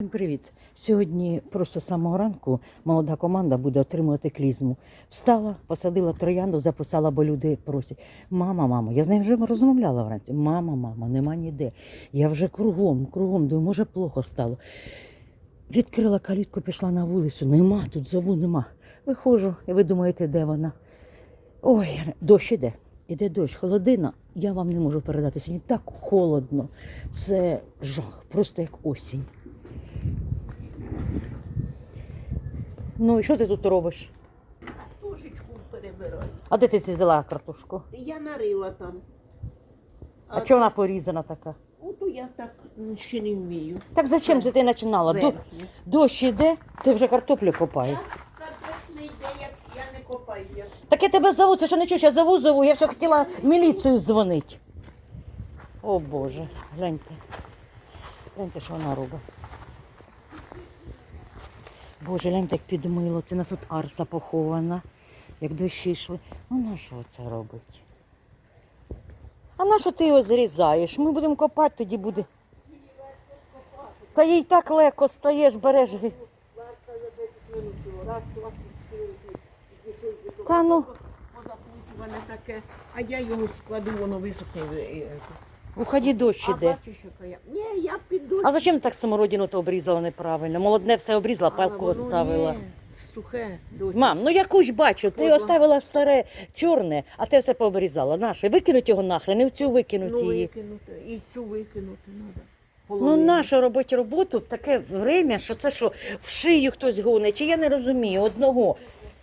Всім Привіт! Сьогодні просто з самого ранку молода команда буде отримувати клізму. Встала, посадила троянду, записала, бо люди просять. Мама, мамо, я з нею вже розмовляла вранці. Мама, мама, нема ніде. Я вже кругом, кругом, думаю, може плохо стало. Відкрила калітку, пішла на вулицю. Нема, тут зову нема. Виходжу, і ви думаєте, де вона? Ой, дощ іде. Іде дощ, холодина. Я вам не можу передати сьогодні. Так холодно. Це жах, просто як осінь. Ну і що ти тут робиш? Тушечку перебираю. А де ти це взяла картошку? Я нарила там. А чого вона порізана така? Ото я так ще не вмію. Так зачем же ти починала? До, Верхню. дощ іде, ти вже картоплю копаєш. Я картош не йде, я, я не копаю. Я. Так я тебе зову, це що не чуєш, я зову, зову, я все хотіла в міліцію дзвонити. О Боже, гляньте. Гляньте, що вона робить. Боже, гляньте, як підмило. Це нас тут арса похована, як дощі йшли. Ну на що це робить? А на що ти його зрізаєш? Ми будемо копати, тоді буде. Та їй так легко стаєш, береш. Та ну. Позаплутуване таке, а я його складу, воно висохне. І- і- Уході дощ іде. я. Ні, я піду. А зачем ти так самородину то обрізала неправильно? Молодне все обрізала, палку оставила. Сухе, дощ. Мам, ну яку ж бачу, ти оставила старе чорне, а те все пообрізала. Наше. Викинуть його нахрен, і в цю викинуть Ну, її. викинути. І цю викинути треба. Ну нащо робити роботу в таке время, що це що, в шию хтось гонить, чи я не розумію одного.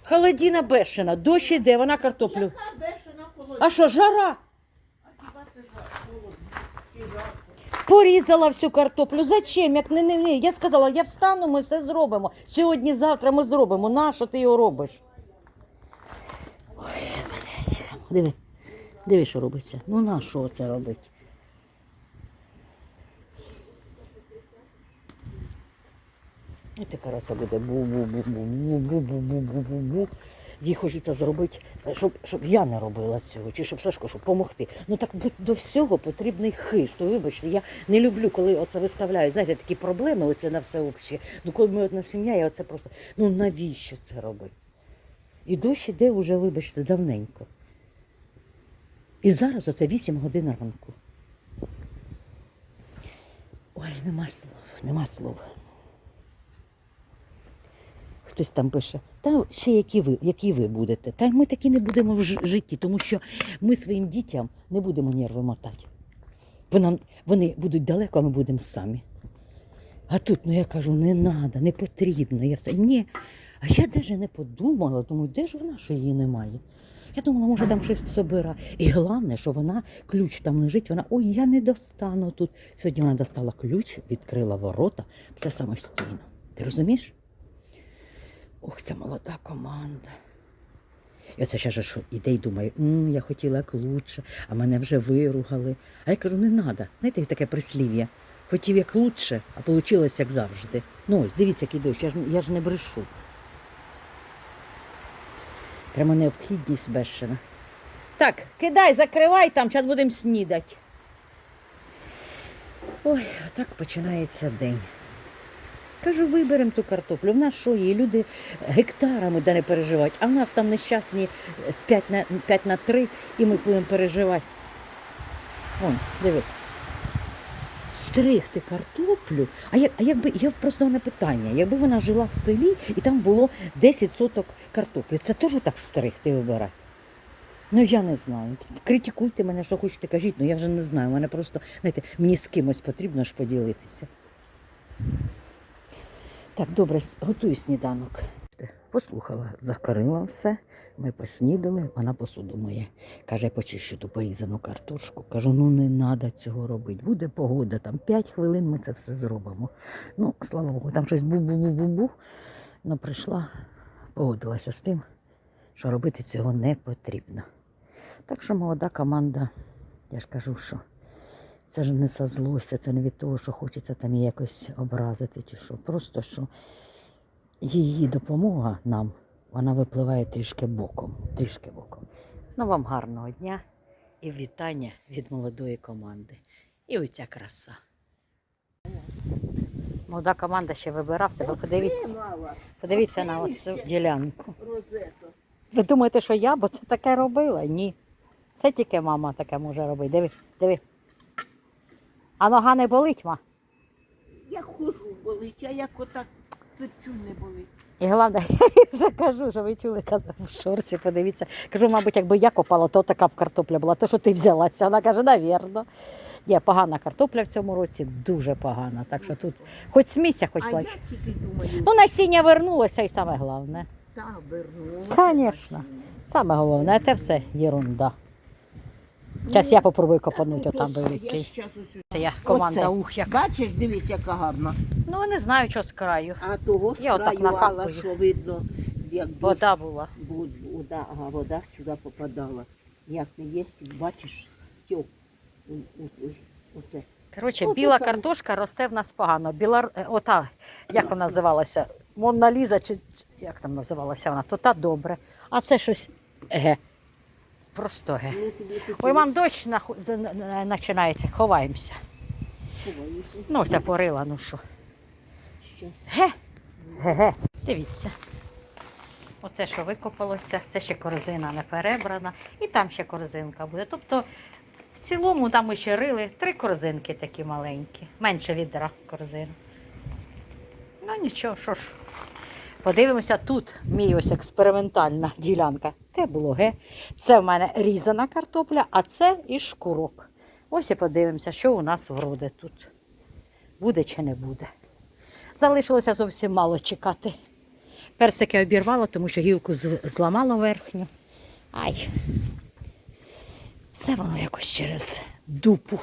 Холодіна бешена, дощ іде, вона картоплю. Яка бешена холодна? А що, жара? А хіба це жар? Холодно. Чи жарко? Порізала всю картоплю. Зачем? Як не, не, не. Я сказала, я встану, ми все зробимо. Сьогодні, завтра ми зробимо. Нащо ти його робиш? Ой, диви, диви, що робиться. Ну на що це робить? І тепер оце буде бу-бу-бу-бу-бу-бу-бу-бу-бу-бу. Їй хочеться зробити, щоб, щоб я не робила цього, чи щоб Сашко, щоб допомогти. Ну так до, до всього потрібний хист. Ви Вибачте, я не люблю, коли оце виставляють. Знаєте, такі проблеми, оце на все обще. Ну коли ми одна сім'я, я оце просто. Ну навіщо це робити? І дощ іде вже, вибачте, давненько. І зараз оце 8 годин ранку. Ой, нема слов, нема слов. Хтось там пише, та ще які ви, які ви будете. Та ми такі не будемо в житті, тому що ми своїм дітям не будемо нерви мотати. Бо нам, вони будуть далеко, а ми будемо самі. А тут, ну я кажу, не треба, не потрібно. Я все. Ні. А я навіть не подумала, думаю, де ж вона, що її немає. Я думала, може там щось собира. І головне, що вона ключ там лежить, вона ой, я не достану тут. Сьогодні вона достала ключ, відкрила ворота, все самостійно. Ти розумієш? Ох, це молода команда. І оце ще ж іде і думає, «М, я хотіла як лучше, а мене вже виругали. А я кажу, не треба. Знаєте, таке прислів'я. Хотів як лучше, а вийшло як завжди. Ну ось, дивіться, який дощ, я ж, я ж не брешу. Прямо необхідність бешена. Так, кидай, закривай там, зараз будемо снідати. Ой, отак починається день. Кажу, виберемо ту картоплю. В нас що є? Люди гектарами да не переживають, а в нас там нещасні 5 на, 5 на 3 і ми будемо переживати. Вон, диви. Стригти картоплю. А, як, а якби я просто мене питання, якби вона жила в селі і там було 10 соток картоплі, це теж так стригти вибирати? Ну я не знаю. Критикуйте мене, що хочете, кажіть, ну я вже не знаю. Мене просто, знаєте, мені з кимось потрібно ж поділитися. Так, добре, готую сніданок. Послухала, закарила все, ми поснідали, вона посуду моє. Каже, почищу ту порізану картошку. Кажу, ну не треба цього робити. Буде погода, там 5 хвилин ми це все зробимо. Ну, слава Богу, там щось бу-бу-бу-бу-бу. Ну, прийшла, погодилася з тим, що робити цього не потрібно. Так що молода команда, я ж кажу, що це ж не со злості, це не від того, що хочеться там якось образити чи що. Просто що її допомога нам, вона випливає трішки боком. Трішки боком. Ну вам гарного дня і вітання від молодої команди. І оця краса. Молода команда ще вибирався. Ви подивіться, подивіться на оцю ділянку. Ви думаєте, що я бо це таке робила? Ні. Це тільки мама таке може робити. Диви, диви. А нога не болить, ма? Я хожу болить, а як отак перчу не болить. І головне, я вже кажу, що ви чули, казав в шорці, подивіться. Кажу, мабуть, якби я копала, то така б картопля була, то що ти взялася. Вона каже, навірно. Є погана картопля в цьому році, дуже погана. Так що тут хоч смійся, хоч а я тільки думаю, Ну, насіння вернулося і саме головне. та вернулася. Конечно. Саме головне, це все єрунда. Зараз я попробую копануть отам великий. Це я команда ух як. Бачиш, дивись, яка гарна. Ну не знаю, що з краю. А того Я отак накапую. що видно, як Вода була. бу- вода, ага, вода сюди попадала. Як не є, тут бачиш, стьоп. Оце. Коротше, біла картошка росте в нас погано. Біла, е, ота, як вона називалася? Монна Ліза, чи як там називалася вона, то та добре. А це щось ге. Просто ге. Ну, Ой, мам, дощ починається, ховаємося. Ну, ось я порила, ну що. Ге. Ге-ге. Дивіться. Оце, що викопалося, це ще корзина не перебрана, і там ще корзинка буде. Тобто, в цілому там ми ще рили три корзинки такі маленькі, менше відра корзин. Ну нічого, що ж. Подивимося, тут мій ось експериментальна ділянка. Те було ге. Це в мене різана картопля, а це і шкурок. Ось і подивимося, що у нас вроде тут. Буде чи не буде. Залишилося зовсім мало чекати. Персики обірвала, тому що гілку зламала верхню. Ай. Все воно якось через дупу.